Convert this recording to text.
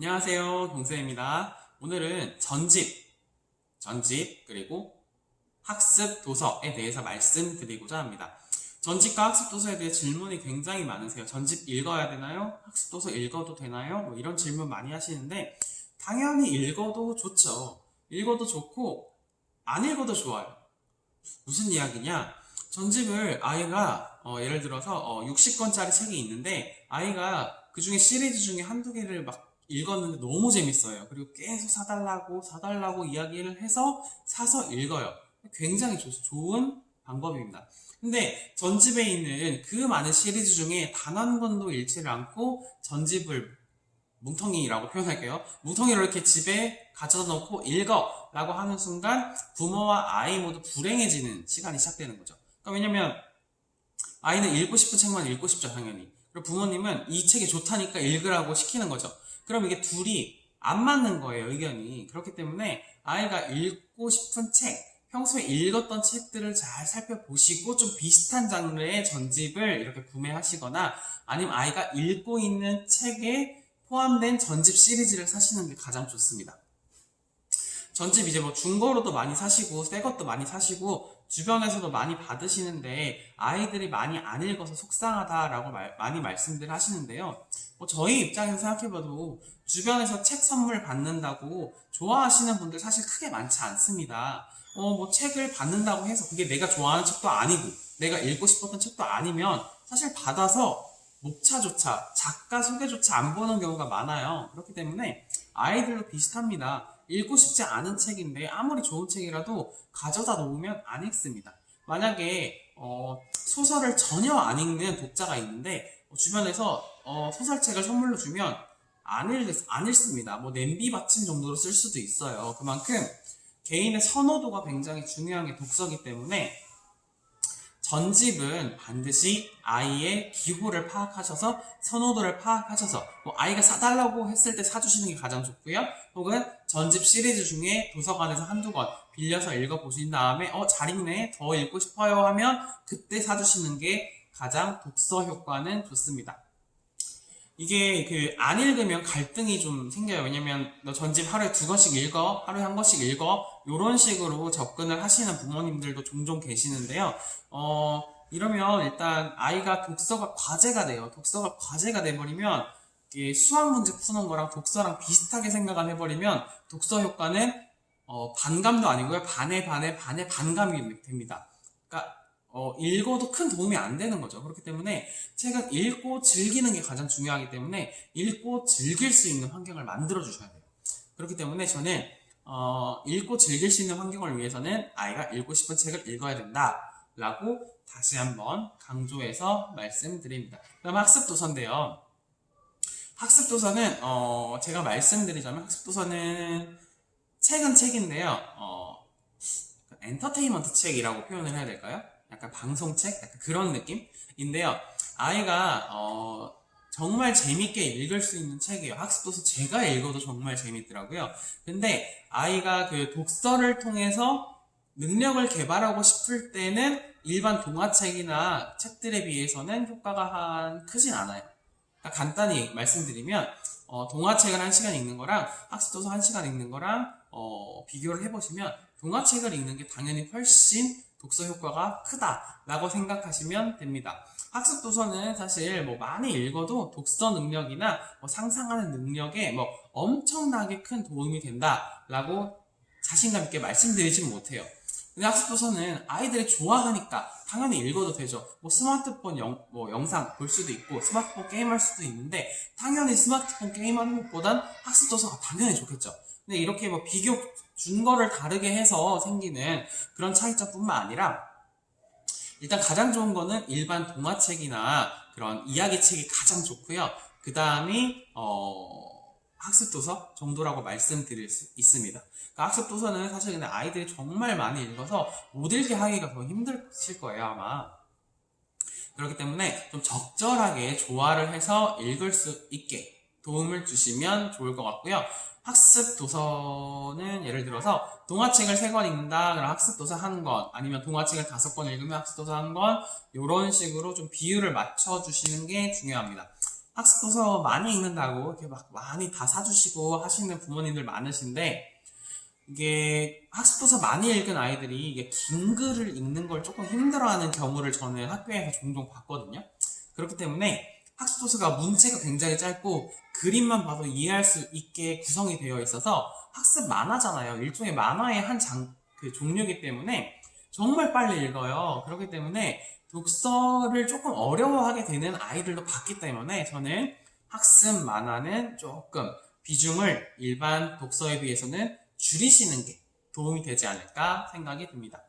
안녕하세요. 동세입니다. 오늘은 전집, 전집, 그리고 학습 도서에 대해서 말씀드리고자 합니다. 전집과 학습 도서에 대해 질문이 굉장히 많으세요. 전집 읽어야 되나요? 학습 도서 읽어도 되나요? 뭐 이런 질문 많이 하시는데, 당연히 읽어도 좋죠. 읽어도 좋고, 안 읽어도 좋아요. 무슨 이야기냐? 전집을 아이가, 어, 예를 들어서, 60권짜리 책이 있는데, 아이가 그 중에 시리즈 중에 한두 개를 막 읽었는데 너무 재밌어요. 그리고 계속 사달라고, 사달라고 이야기를 해서 사서 읽어요. 굉장히 좋, 좋은 방법입니다. 근데 전집에 있는 그 많은 시리즈 중에 단 한 권도 읽지를 않고 전집을 뭉텅이라고 표현할게요. 뭉텅이를 이렇게 집에 가져다 놓고 읽어! 라고 하는 순간 부모와 아이 모두 불행해지는 시간이 시작되는 거죠. 그러니까 왜냐면 아이는 읽고 싶은 책만 읽고 싶죠, 당연히. 그리고 부모님은 이 책이 좋다니까 읽으라고 시키는 거죠. 그럼 이게 둘이 안 맞는 거예요, 의견이. 그렇기 때문에 아이가 읽고 싶은 책, 평소에 읽었던 책들을 잘 살펴보시고 좀 비슷한 장르의 전집을 이렇게 구매하시거나 아니면 아이가 읽고 있는 책에 포함된 전집 시리즈를 사시는 게 가장 좋습니다. 전집 이제 뭐 중고로도 많이 사시고 새 것도 많이 사시고 주변에서도 많이 받으시는데 아이들이 많이 안 읽어서 속상하다라고 말- 많이 말씀들 하시는데요. 뭐 저희 입장에서 생각해봐도 주변에서 책 선물 받는다고 좋아하시는 분들 사실 크게 많지 않습니다. 어, 뭐 책을 받는다고 해서 그게 내가 좋아하는 책도 아니고 내가 읽고 싶었던 책도 아니면 사실 받아서 목차조차 작가 소개조차 안 보는 경우가 많아요. 그렇기 때문에 아이들도 비슷합니다. 읽고 싶지 않은 책인데 아무리 좋은 책이라도 가져다 놓으면 안 읽습니다. 만약에 어, 소설을 전혀 안 읽는 독자가 있는데 어, 주변에서 어, 소설책을 선물로 주면 안, 읽, 안 읽습니다. 뭐 냄비 받침 정도로 쓸 수도 있어요. 그만큼 개인의 선호도가 굉장히 중요한 게 독서기 때문에 전집은 반드시 아이의 기호를 파악하셔서 선호도를 파악하셔서 뭐 아이가 사달라고 했을 때 사주시는 게 가장 좋고요. 혹은 전집 시리즈 중에 도서관에서 한두 권 빌려서 읽어보신 다음에 어 잘 읽네 더 읽고 싶어요 하면 그때 사주시는 게 가장 독서 효과는 좋습니다. 이게 그 안 읽으면 갈등이 좀 생겨요. 왜냐면 너 전집 하루에 두 권씩 읽어, 하루에 한 권씩 읽어, 이런 식으로 접근을 하시는 부모님들도 종종 계시는데요. 어 이러면 일단 아이가 독서가 과제가 돼요. 독서가 과제가 돼버리면 수학 문제 푸는 거랑 독서랑 비슷하게 생각을 해버리면 독서 효과는 어, 반감도 아니고요. 반에 반에 반에 반감이 됩니다. 그러니까 어, 읽어도 큰 도움이 안 되는 거죠. 그렇기 때문에 책은 읽고 즐기는 게 가장 중요하기 때문에 읽고 즐길 수 있는 환경을 만들어 주셔야 돼요. 그렇기 때문에 저는 어, 읽고 즐길 수 있는 환경을 위해서는 아이가 읽고 싶은 책을 읽어야 된다 라고 다시 한번 강조해서 말씀드립니다. 그다음 학습 도서인데요. 학습 도서는 어, 제가 말씀드리자면 학습 도서는 책은 책인데요. 어, 엔터테인먼트 책이라고 표현을 해야 될까요? 약간 방송책? 약간 그런 느낌인데요. 아이가 어, 정말 재밌게 읽을 수 있는 책이에요. 학습도서 제가 읽어도 정말 재밌더라고요. 근데 아이가 그 독서를 통해서 능력을 개발하고 싶을 때는 일반 동화책이나 책들에 비해서는 효과가 한 크진 않아요. 그러니까 간단히 말씀드리면 어, 동화책을 한 시간 읽는 거랑 학습도서 한 시간 읽는 거랑 어, 비교를 해보시면 동화책을 읽는 게 당연히 훨씬 독서 효과가 크다라고 생각하시면 됩니다. 학습 도서는 사실 뭐 많이 읽어도 독서 능력이나 뭐 상상하는 능력에 뭐 엄청나게 큰 도움이 된다라고 자신감 있게 말씀드리진 못해요. 근데 학습 도서는 아이들이 좋아하니까 당연히 읽어도 되죠. 뭐 스마트폰 영, 뭐 영상 볼 수도 있고 스마트폰 게임할 수도 있는데 당연히 스마트폰 게임하는 것보단 학습 도서가 당연히 좋겠죠. 근데 이렇게 뭐 비교 준 거를 다르게 해서 생기는 그런 차이점뿐만 아니라 일단 가장 좋은 거는 일반 동화책이나 그런 이야기책이 가장 좋고요. 그 다음이 어, 학습도서 정도라고 말씀드릴 수 있습니다. 그러니까 학습도서는 사실 근데 아이들이 정말 많이 읽어서 못 읽게 하기가 더 힘드실 거예요 아마. 그렇기 때문에 좀 적절하게 조화를 해서 읽을 수 있게 도움을 주시면 좋을 것 같고요. 학습 도서는 예를 들어서 동화책을 세 권 읽는다 그럼 학습 도서 한 권 아니면 동화책을 다섯 권 읽으면 학습 도서 한 권 이런 식으로 좀 비율을 맞춰 주시는 게 중요합니다. 학습 도서 많이 읽는다고 이렇게 막 많이 다 사주시고 하시는 부모님들 많으신데 이게 학습 도서 많이 읽은 아이들이 이게 긴 글을 읽는 걸 조금 힘들어하는 경우를 저는 학교에서 종종 봤거든요. 그렇기 때문에 학습 도서가 문체가 굉장히 짧고 그림만 봐도 이해할 수 있게 구성이 되어 있어서 학습 만화잖아요. 일종의 만화의 한 장, 그 종류이기 때문에 정말 빨리 읽어요. 그렇기 때문에 독서를 조금 어려워하게 되는 아이들도 봤기 때문에 저는 학습 만화는 조금 비중을 일반 독서에 비해서는 줄이시는 게 도움이 되지 않을까 생각이 듭니다.